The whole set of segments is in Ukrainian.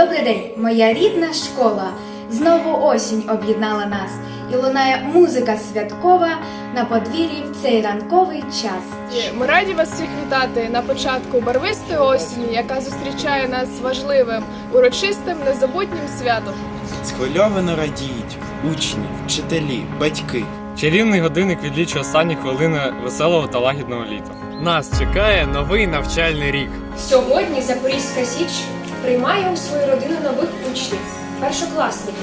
Добрий день, моя рідна школа. Знову осінь об'єднала нас, і лунає музика святкова на подвір'ї в цей ранковий час. Ми раді вас всіх вітати на початку барвистої осені, яка зустрічає нас важливим, урочистим, незабутнім святом. Схвильовано радіють учні, вчителі, батьки. Чарівний годинник відлічує останні хвилини веселого та лагідного літа. Нас чекає новий навчальний рік. Сьогодні Запорізька Січ приймає у свою родину нових учнів, першокласників.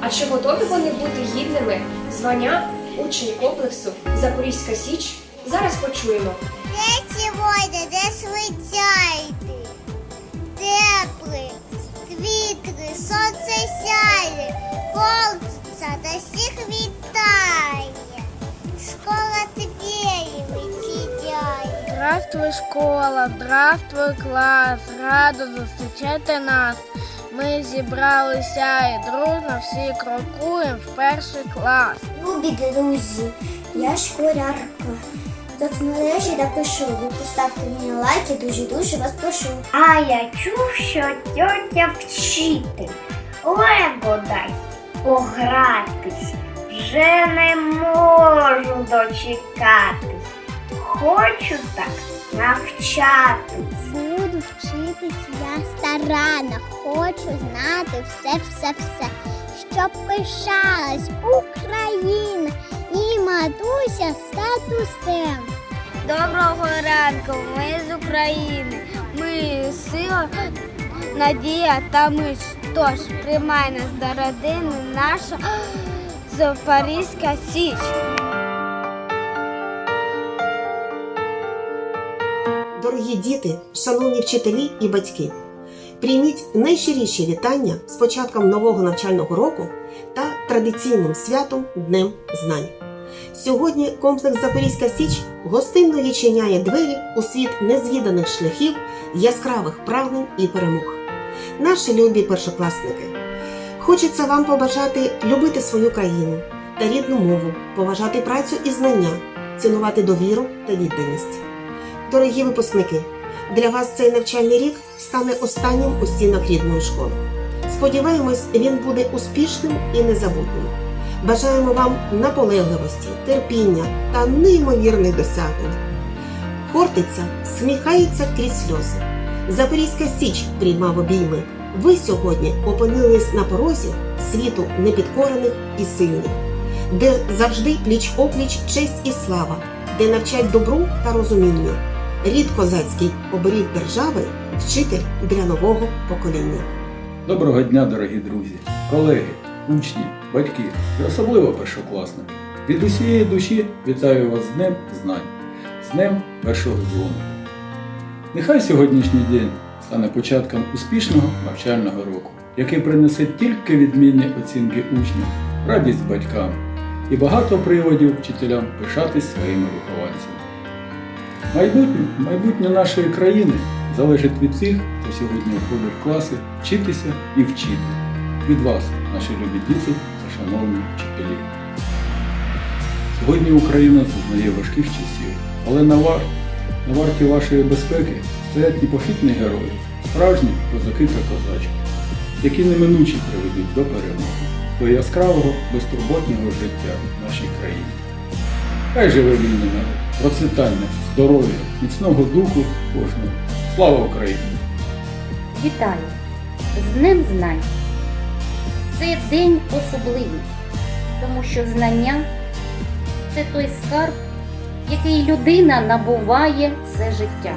А чи готові вони бути гідними звання учні комплексу Запорізька Січ? Зараз почуємо. Де сьогодні, де швидяйте? Теплий, світлий, сонце сяє, полчиться та всіх вітає. Здравствуй, школа, здравствуй, клас, радо зустрічати нас. Ми зібралися і дружно всі крокуємо в перший клас. Любі друзі, я школярка. Соцмережі напишу, ви поставте мені лайки, дуже-дуже вас прошу. А я чув, що тьотя вчитель Лего дай погратись. Вже не можу дочекатись. Хочу так навчатись. Буду вчитись я старанно, хочу знати все-все-все, щоб пишалась Україна і матуся статусем. Доброго ранку, ми з України. Ми сила, надія та ми. Тож приймай нас до родини наша Запорізька Січ. Дорогі діти, шановні вчителі і батьки, прийміть найщиріші вітання з початком нового навчального року та традиційним святом Днем Знань. Сьогодні комплекс Запорізька Січ гостинно відчиняє двері у світ незвіданих шляхів, яскравих прагнень і перемог. Наші любі першокласники, хочеться вам побажати любити свою країну та рідну мову, поважати працю і знання, цінувати довіру та відданість. Дорогі випускники, для вас цей навчальний рік стане останнім у стінах рідної школи. Сподіваємось, він буде успішним і незабутнім. Бажаємо вам наполегливості, терпіння та неймовірних досягнень. Хортиця сміхається крізь сльози. Запорізька Січ приймав обійми. Ви сьогодні опинились на порозі світу непідкорених і сильних, де завжди пліч опліч честь і слава, де навчать добру та розумінню. Рід козацький оберіг держави, вчитель для нового покоління. Доброго дня, дорогі друзі, колеги, учні, батьки і особливо першокласники. Від усієї душі вітаю вас з Днем Знань, з Днем першого дзвону. Нехай сьогоднішній день стане початком успішного навчального року, який принесе тільки відмінні оцінки учнів, радість батькам і багато приводів вчителям пишатись своїми вихованцями. Майбутнє, майбутнє нашої країни залежить від тих, хто сьогодні входить в класи вчитися і вчити. Від вас, наші любі діти та шановні вчителі. Сьогодні Україна зазнає важких часів, але на, вар... на варті вашої безпеки стоять непохитні герої, справжні козаки та козачки, які неминуче приведуть до перемоги, до яскравого, безтурботнього життя в нашій країні. Хай живе вільний народ, процвітання, здоров'я, міцного духу кожного. Слава Україні! Вітаю! З Днем Знань! Це день особливий, тому що знання це той скарб, який людина набуває все життя.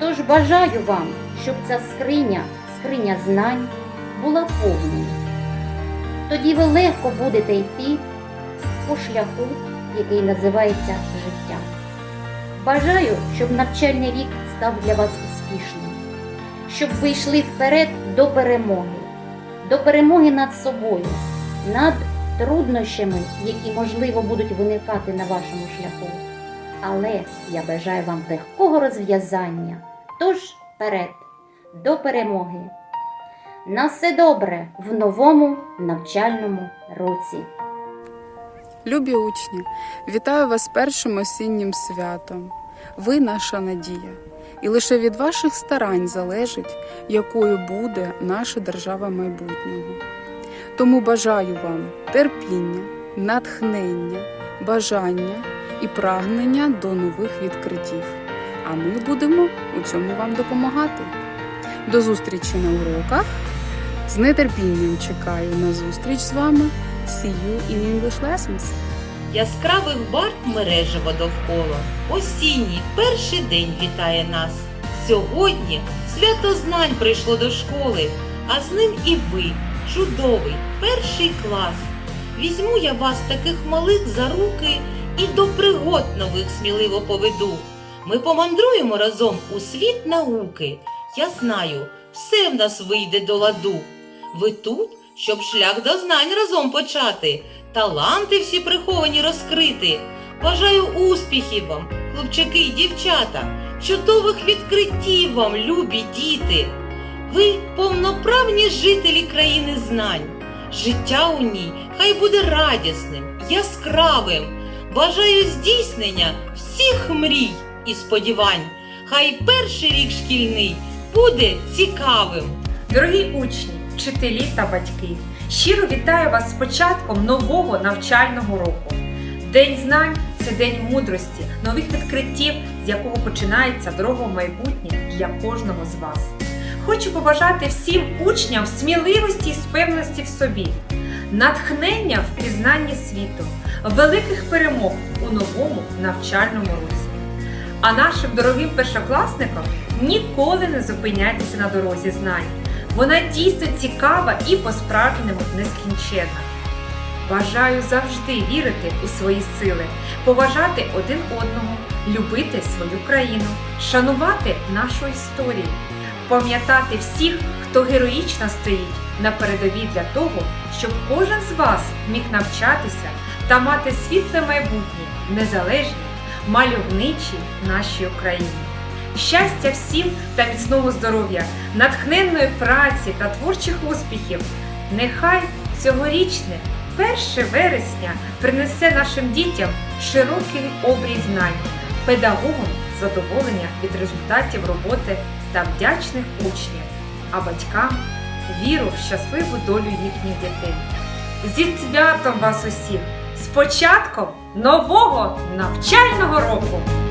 Тож бажаю вам, щоб ця скриня, скриня знань, була повною. Тоді ви легко будете йти по шляху, який називається життя. Бажаю, щоб навчальний рік став для вас успішним, щоб ви йшли вперед до перемоги, до перемоги над собою, над труднощами, які, можливо, будуть виникати на вашому шляху. Але я бажаю вам легкого розв'язання. Тож вперед, до перемоги. На все добре в новому навчальному році. Любі учні, вітаю вас першим осіннім святом. Ви наша надія. І лише від ваших старань залежить, якою буде наша держава майбутнього. Тому бажаю вам терпіння, натхнення, бажання і прагнення до нових відкриттів. А ми будемо у цьому вам допомагати. До зустрічі на уроках. З нетерпінням чекаю на зустріч з вами. See you in English lessons. Яскравих барв мережево довкола. Осінній перший день вітає нас. Сьогодні свято знань прийшло до школи, а з ним і ви, чудовий перший клас. Візьму я вас таких малих за руки і до пригод нових сміливо поведу. Ми помандруємо разом у світ науки. Я знаю, все в нас вийде до ладу. Ви тут, щоб шлях до знань разом почати, таланти всі приховані розкрити. Бажаю успіхів вам, хлопчаки й дівчата, чудових відкриттів вам, любі діти. Ви повноправні жителі країни знань. Життя у ній хай буде радісним, яскравим. Бажаю здійснення всіх мрій і сподівань. Хай перший рік шкільний буде цікавим. Дорогі учні, вчителі та батьки, щиро вітаю вас з початком нового навчального року. День знань це день мудрості, нових відкриттів, з якого починається дорога в майбутнє для кожного з вас. Хочу побажати всім учням сміливості і впевненості в собі, натхнення в пізнанні світу, великих перемог у новому навчальному році. А нашим дорогим першокласникам ніколи не зупиняйтеся на дорозі знань. Вона дійсно цікава і по-справжньому нескінченна. Бажаю завжди вірити у свої сили, поважати один одного, любити свою країну, шанувати нашу історію, пам'ятати всіх, хто героїчно стоїть на передовій для того, щоб кожен з вас міг навчатися та мати світле майбутнє, незалежній, мальовничій нашій Україні. Щастя всім та міцного здоров'я, натхненної праці та творчих успіхів. Нехай цьогорічне 1 вересня принесе нашим дітям широкий обрій знань, педагогам задоволення від результатів роботи та вдячних учнів, а батькам віру в щасливу долю їхніх дітей. Зі святом вас усіх! З початком нового навчального року!